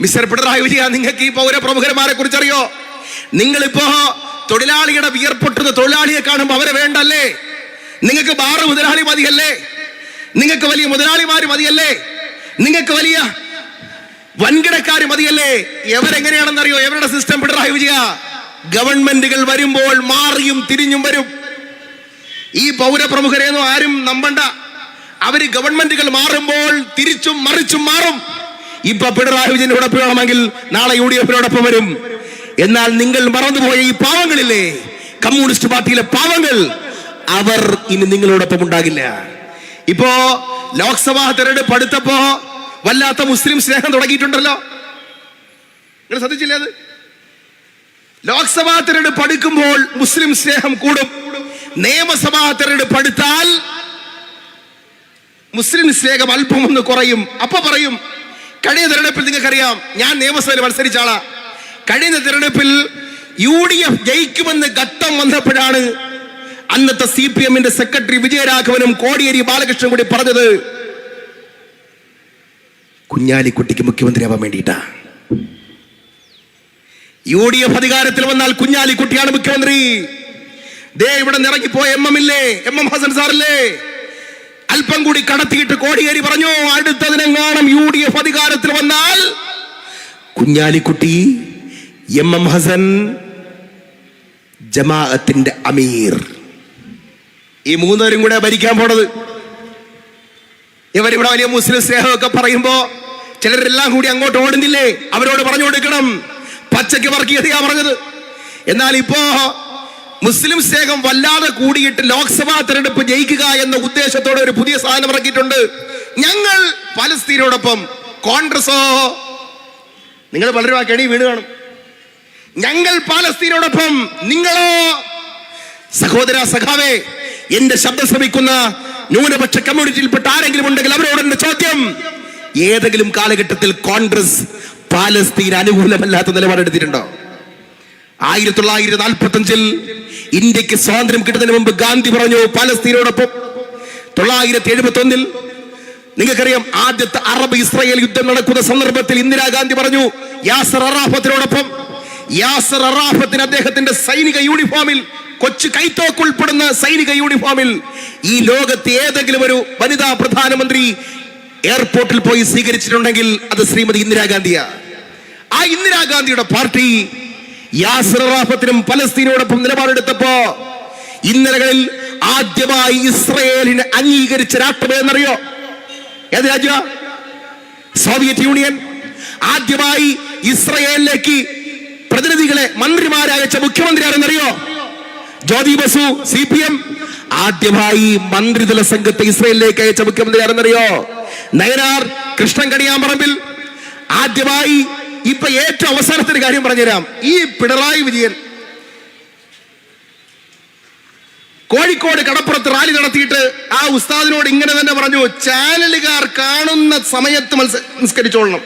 മിസ്റ്റർ പിണറായി വിജയ നിങ്ങൾക്ക് ഈ പൗരപ്രമുഖന്മാരെ കുറിച്ചറിയോ നിങ്ങളിപ്പോ തൊഴിലാളിയുടെ വിയർപ്പൊട്ടുന്ന തൊഴിലാളിയെ കാണുമ്പോൾ അവരെ വേണ്ടല്ലേ? നിങ്ങൾക്ക് ബാറ് മുതലാളി മതിയല്ലേ? നിങ്ങൾക്ക് വലിയ മുതലാളിമാർ മതിയല്ലേ? നിങ്ങൾക്ക് വലിയ വൻകിടക്കാർ മതിയല്ലേ? എവരെങ്ങനെയാണെന്നറിയോ? എവരുടെ സിസ്റ്റം പിണറായി വിജയ? ഗവൺമെന്റുകൾ വരുമ്പോൾ മാറിയും തിരിഞ്ഞും വരും. ഈ പൗരപ്രമുഖരെയൊന്നും ആരും നമ്പണ്ട. അവർ ഗവൺമെന്റുകൾ മാറുമ്പോൾ തിരിച്ചും മറിച്ചും മാറും. ഇപ്പൊ പിണറായി വിജയനോടൊപ്പം വേണമെങ്കിൽ നാളെ യു ഡി എഫിനോടൊപ്പം വരും. എന്നാൽ നിങ്ങൾ മറന്നുപോയ ഈ പാവങ്ങളില്ലേ? കമ്മ്യൂണിസ്റ്റ് പാർട്ടിയിലെ പാവങ്ങൾ അവർ ഇനി നിങ്ങളോടൊപ്പം ഉണ്ടാകില്ല. ഇപ്പോ ലോക്സഭാ തെരഞ്ഞെടുപ്പ് അടുത്തപ്പോ വല്ലാത്ത മുസ്ലിം സ്നേഹം തുടങ്ങിയിട്ടുണ്ടല്ലോ. നിങ്ങൾ ശ്രദ്ധിച്ചില്ലേ അത്? ലോക്സഭാ തെരഞ്ഞെടുപ്പ് അടുക്കുമ്പോൾ മുസ്ലിം സ്നേഹം കൂടും. നിയമസഭാ തെരഞ്ഞെടുപ്പ് അടുത്താൽ മുസ്ലിം സ്നേഹം അല്പം ഒന്ന് കുറയും. അപ്പൊ പറയും കഴിഞ്ഞ തെരഞ്ഞെടുപ്പിൽ നിങ്ങൾക്കറിയാം ഞാൻ നിയമസഭയിൽ മത്സരിച്ച ആളാ. കഴിഞ്ഞ തെരഞ്ഞെടുപ്പിൽ യു ഡി എഫ് ജയിക്കുമെന്ന് ഘട്ടം വന്നപ്പോഴാണ് അന്നത്തെ സി പി എമ്മിന്റെ സെക്രട്ടറി വിജയരാഘവനും കോടിയേരി ബാലകൃഷ്ണൻ കൂടി പറഞ്ഞത് കുഞ്ഞാലിക്കുട്ടിക്ക് മുഖ്യമന്ത്രിയാവാൻ വേണ്ടിയിട്ടാ. യു ഡി എഫ് അധികാരത്തിൽ വന്നാൽ കുഞ്ഞാലിക്കുട്ടിയാണ് മുഖ്യമന്ത്രി. ദേ ഇവിടെ നിറങ്ങിപ്പോയ എം എം ഇല്ലേ? എം എം ഹസൻ സാറില്ലേ? അല്പം കൂടി കടത്തിയിട്ട് കോടിയേരി പറഞ്ഞു അടുത്തതിനെങ്ങാണം യു ഡി എഫ് അധികാരത്തിൽ വന്നാൽ. കുഞ്ഞാലിക്കുട്ടി എം എം ഹസൻ ജമാഅത്തിന്റെ അമീർ. ഈ മൂന്നുപേരും കൂടെ ഭരിക്കാൻ പോണത്. ഇവരിവിടെ വലിയ മുസ്ലിം സ്നേഹമൊക്കെ പറയുമ്പോ ചിലരെല്ലാം കൂടി അങ്ങോട്ട് ഓടുന്നില്ലേ? അവരോട് പറഞ്ഞു കൊടുക്കണം. പച്ചയ്ക്ക് വർഗീയതയാ പറഞ്ഞത്. എന്നാൽ ഇപ്പോ മുസ്ലിം സ്നേഹം വല്ലാതെ കൂടിയിട്ട് ലോക്സഭാ തെരഞ്ഞെടുപ്പ് ജയിക്കുക എന്ന ഉദ്ദേശത്തോടെ ഒരു പുതിയ സാധനം ഇറക്കിയിട്ടുണ്ട്. ഞങ്ങൾ പലസ്തീനോടൊപ്പം കോൺഗ്രസോ നിങ്ങൾ പലരും ആ കെണി വീട് കാണും. ഞങ്ങൾ പാലസ്തീനോടൊപ്പം നിങ്ങളോ സഹോദര സഖാവേ എന്റെ ശബ്ദം ശ്രമിക്കുന്ന ന്യൂനപക്ഷ കമ്മ്യൂണിറ്റിയിൽപ്പെട്ട ആരെങ്കിലും ഉണ്ടെങ്കിൽ അവരോട് എന്റെ ചോദ്യം. ഏതെങ്കിലും കാലഘട്ടത്തിൽ കോൺഗ്രസ് പാലസ്തീൻ അനുകൂലമല്ലാത്ത നിലപാടെടുത്തിട്ടുണ്ടോ ആയിരത്തി തൊള്ളായിരത്തി നാൽപ്പത്തി അഞ്ചിൽ ഇന്ത്യയ്ക്ക് സ്വാതന്ത്ര്യം കിട്ടുന്നതിന് മുമ്പ് ഗാന്ധി പറഞ്ഞു പാലസ്തീനോടൊപ്പം. തൊള്ളായിരത്തി എഴുപത്തി ഒന്നിൽ നിങ്ങൾക്കറിയാം ആദ്യത്തെ അറബ് ഇസ്രായേൽ യുദ്ധം നടക്കുന്ന സന്ദർഭത്തിൽ ഇന്ദിരാഗാന്ധി പറഞ്ഞു യാസർ അറാഫത്തിനോടൊപ്പം. യാസർ അറാഫത്തിന് അദ്ദേഹത്തിന്റെ സൈനിക യൂണിഫോമിൽ കൊച്ചു കൈത്തോക്ക് ഉൾപ്പെടുന്ന സൈനിക യൂണിഫോമിൽ ഈ ലോകത്ത് ഏതെങ്കിലും ഒരു വനിതാ പ്രധാനമന്ത്രി എയർപോർട്ടിൽ പോയി സ്വീകരിച്ചിട്ടുണ്ടെങ്കിൽ അത് ശ്രീമതി ഇന്ദിരാഗാന്ധിയാ. ആ ഇന്ദിരാഗാന്ധിയുടെ പാർട്ടി യാസർ അറാഫത്തിനും പലസ്തീനോടൊപ്പം നിലപാടെടുത്തപ്പോ ഇന്നലകളിൽ ആദ്യമായി ഇസ്രയേലിനെ അംഗീകരിച്ച രാഷ്ട്രം എന്നറിയോ ഏത് രാജ്യ സോവിയറ്റ് യൂണിയൻ. ആദ്യമായി ഇസ്രയേലിലേക്ക് പ്രതിനിധികളെ മന്ത്രിമാരെ അയച്ച മുഖ്യമന്ത്രി ആരെന്നറിയോ Jyoti Basu C P M. ആദ്യമായി മന്ത്രിതല സംഘത്തെ ഇസ്രയേലിലേക്ക് അയച്ച മുഖ്യമന്ത്രി ആരെന്നറിയോ നയനാർ കൃഷ്ണൻ കണിയാമ്പറമ്പിൽ ആദ്യമായി ഇപ്പൊ ഏറ്റവും അവസാനത്തിന് കാര്യം പറഞ്ഞുതരാം. ഈ പിണറായി വിജയൻ കോഴിക്കോട് കടപ്പുറത്ത് റാലി നടത്തിയിട്ട് ആ ഉസ്താദിനോട് ഇങ്ങനെ തന്നെ പറഞ്ഞു ചാനലുകാർ കാണുന്ന സമയത്ത് മത്സ നിസ്കരിച്ചോളണം.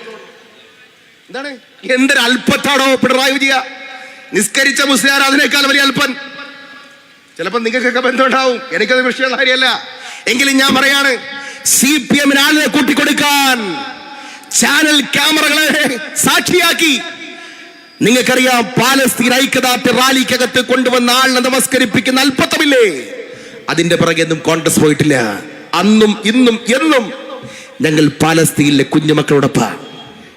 എന്താണ്? എന്തൊരു അല്പത്താണോ പിണറായി വിജയ? നിസ്കരിച്ച മുസ്ലിയാർ അതിനേക്കാൾ വലിയ അല്പൻ ചിലപ്പോൾ നിങ്ങൾക്കൊക്കെ ബന്ധമുണ്ടാവും. എനിക്കത് വിഷയമുള്ള കാര്യമല്ല. എങ്കിലും ഞാൻ പറയാണ് സി പി എമ്മിന് ആളിനെ കൂട്ടിക്കൊടുക്കാൻ ചാനൽ ക്യാമറകളെ സാക്ഷിയാക്കി. നിങ്ങൾക്കറിയാം പാലസ്തീൻ ഐക്യദാർഢ്യ റാലിക്കകത്ത് കൊണ്ടുവന്ന ആളിനെ നമസ്കരിപ്പിക്കുന്ന അല്പത്തമില്ലേ അതിന്റെ പിറകെ ഒന്നും കോൺഗ്രസ് പോയിട്ടില്ല. അന്നും ഇന്നും എന്നും ഞങ്ങൾ പാലസ്തീനിലെ കുഞ്ഞുമക്കളോടൊപ്പ.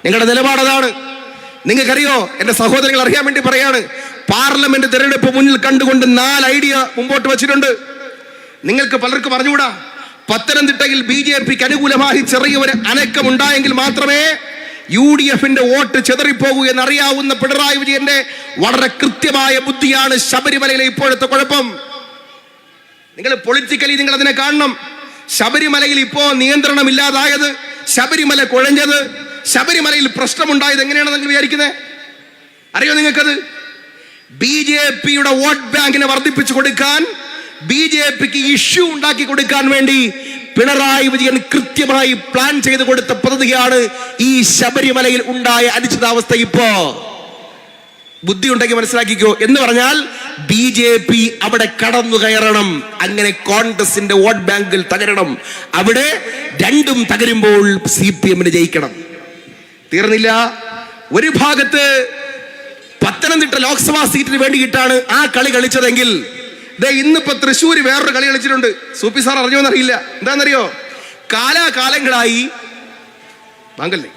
ഞങ്ങളുടെ നിലപാട് അതാണ്. നിങ്ങൾക്കറിയോ? എന്റെ സഹോദരങ്ങൾ അറിയാൻ വേണ്ടി പറയാണ്. പാർലമെന്റ് തെരഞ്ഞെടുപ്പ് മുന്നിൽ കണ്ടുകൊണ്ട് നാല് ഐഡിയ മുമ്പോട്ട് വെച്ചിട്ടുണ്ട്. നിങ്ങൾക്ക് പലർക്കും പറഞ്ഞുകൂടാ പത്തനംതിട്ടയിൽ ബി ജെ പിക്ക് അനുകൂലമായി ചെറിയൊരു അനക്കം ഉണ്ടായെങ്കിൽ മാത്രമേ യു ഡി എഫിന്റെ വോട്ട് ചെതറിപ്പോകൂ എന്നറിയാവുന്ന പിണറായി വിജയന്റെ വളരെ കൃത്യമായ ബുദ്ധിയാണ് ശബരിമലയിലെ ഇപ്പോഴത്തെ കുഴപ്പം. നിങ്ങൾ പൊളിറ്റിക്കലി നിങ്ങൾ അതിനെ കാണണം. ശബരിമലയിൽ ഇപ്പോ നിയന്ത്രണം ഇല്ലാതായത് ശബരിമല കുഴഞ്ഞത് ശബരിമലയിൽ പ്രശ്നമുണ്ടായത് എങ്ങനെയാണ് നിങ്ങൾ വിചാരിക്കുന്നത് അറിയോ നിങ്ങൾക്കത്? ബി ജെ പിയുടെ വോട്ട് ബാങ്കിനെ വർദ്ധിപ്പിച്ചു കൊടുക്കാൻ ബി ജെ പിക്ക് ഇഷ്യൂ ഉണ്ടാക്കി കൊടുക്കാൻ വേണ്ടി പിണറായി വിജയൻ കൃത്യമായി പ്ലാൻ ചെയ്ത് കൊടുത്ത പദ്ധതിയാണ് ഈ ശബരിമലയിൽ ഉണ്ടായ അനിശ്ചിതാവസ്ഥ ഇപ്പോ. ബുദ്ധി ഉണ്ടെങ്കിൽ മനസ്സിലാക്കിക്കോ. എന്ന് പറഞ്ഞാൽ ബി ജെ പി അവിടെ കടന്നു കയറണം. അങ്ങനെ കോൺഗ്രസിന്റെ വോട്ട് ബാങ്കിൽ തകരണം. അവിടെ രണ്ടും തകരുമ്പോൾ സി പി എമ്മിന് ജയിക്കണം. തീർന്നില്ല. ഒരു ഭാഗത്ത് പത്തനംതിട്ട ലോക്സഭാ സീറ്റിന് വേണ്ടിയിട്ടാണ് ആ കളി കളിച്ചതെങ്കിൽ ദേ ഇന്നിപ്പോ തൃശ്ശൂര് വേറൊരു കളി കളിച്ചിട്ടുണ്ട്. സൂപ്പി സാർ അറിഞ്ഞോന്നറിയില്ല. എന്താണെന്നറിയോ കാലാകാലങ്ങളായി ബാങ്കല്ലേ